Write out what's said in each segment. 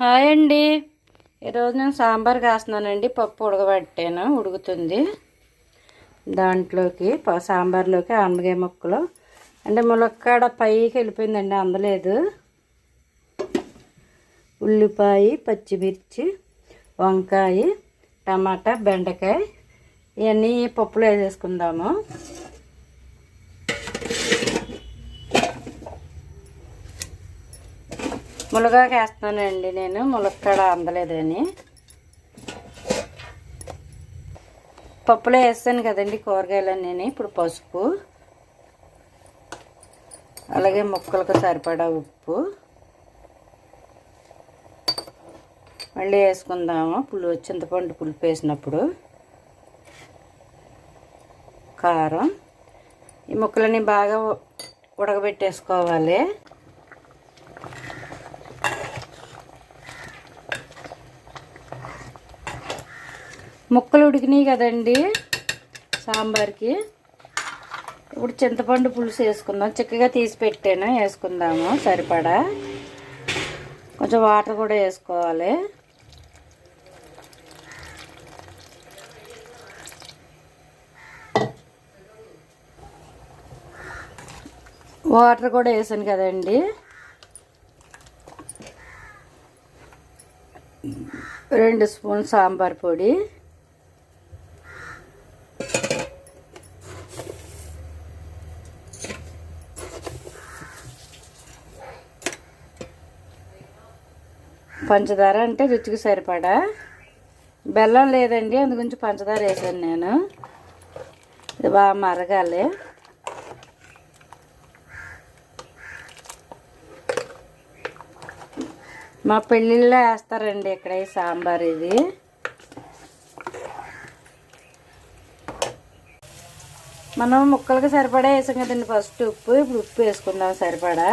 Hi అండి. ఈరోజు నేను సాంబార్ కాస్తున్నానండి. పప్పు ఉడకబెట్టాను. ఉడుకుతుంది. దాంట్లోకి ప- సాంబార్లోకి ఆనగాయ ముక్కలు. అంటే ములక్కాడ పైకి వెళ్ళిపోయిందండి అందలేదు. ఉల్లిపాయ పచ్చిమిర్చి వంకాయ టమాటా బెండకాయ ఇవన్నీ పప్పులో వేసేసుకుందాము. మునగాకు వేస్తున్నానండి నేను. ములక్కాడ అందలేదని. పప్పులో వేస్తాను కదండి కూరగాయలన్నీ ఇప్పుడు పసుపు. అలాగే ముక్కలకు సరిపడా ఉప్పు. మళ్ళీ వేసుకుందాము. పులు చింతపండు పులుపు వేసినప్పుడు. కారం. ఈ ముక్కలని బాగా ఉడకబెట్టేసుకోవాలి. ముక్కలు ఉడికినాయి కదండి సాంబార్కి. ఇప్పుడు చింతపండు పులుసు వేసుకుందాం. చిక్కగా తీసి పెట్టాను. వేసుకుందాము. సరిపడా. కొంచెం వాటర్ కూడా వేసుకోవాలి. వాటర్ కూడా వేసాను కదండి. రెండు స్పూన్ సాంబార్ పొడి. పంచదార అంటే రుచికి సరిపడా. బెల్లం లేదండి అందుగురించి పంచదార వేసాను నేను. ఇది బాగా మరగాలి. మా పెళ్ళిళ్ళలో వేస్తారండి ఇక్కడ ఈ సాంబార్ ఇది. మనం ముక్కలకి సరిపడా వేసాం కదండి ఫస్ట్ ఉప్పు. ఇప్పుడు ఉప్పు వేసుకుందాం సరిపడా.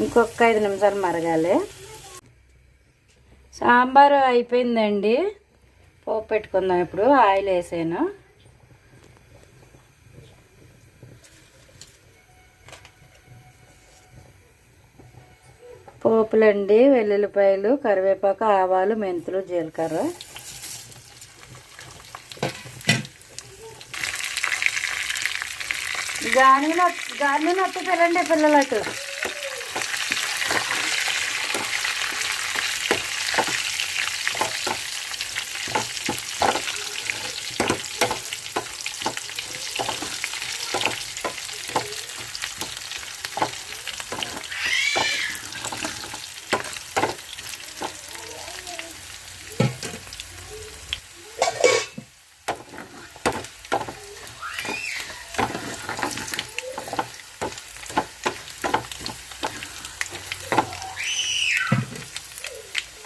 ఇంకొక ఐదు నిమిషాలు మరగాలి. సాంబారు అయిపోయిందండి. పోపు పెట్టుకుందాం ఇప్పుడు ఆయిల్ వేసాను. పోపులండి వెల్లుల్లిపాయలు కరివేపాకు ఆవాలు మెంతులు జీలకర్ర. గాని గాని నొప్పి పిల్లండి పిల్లలకు.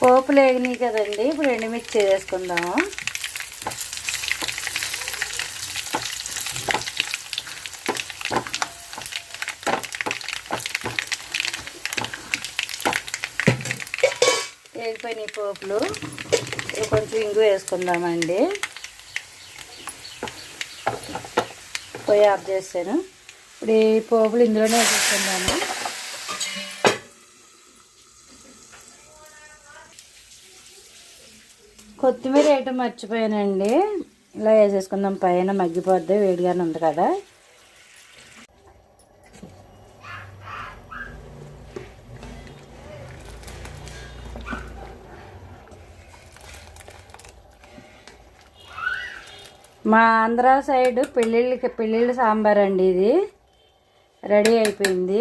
పోపులు వేగినాయి కదండి. ఇప్పుడు ఎండుమిర్చి వేసుకుందాము. వేగిపోయినాయి పోపులు. ఇప్పుడు కొంచెం ఇంగు వేసుకుందామండి. పోయి ఆఫ్ చేశాను ఇప్పుడు ఈ పోపులు ఇందులోనే వేసుకుందాము కొత్తిమీర వేయటం మర్చిపోయానండి. ఇలా వేసేసుకుందాం పైన మగ్గిపోద్ది వేడిగానే ఉంది కదా. మా ఆంధ్ర సైడ్ పెళ్ళిళ్ళకి పెళ్ళిళ్ళ సాంబార్ అండి ఇది. రెడీ అయిపోయింది.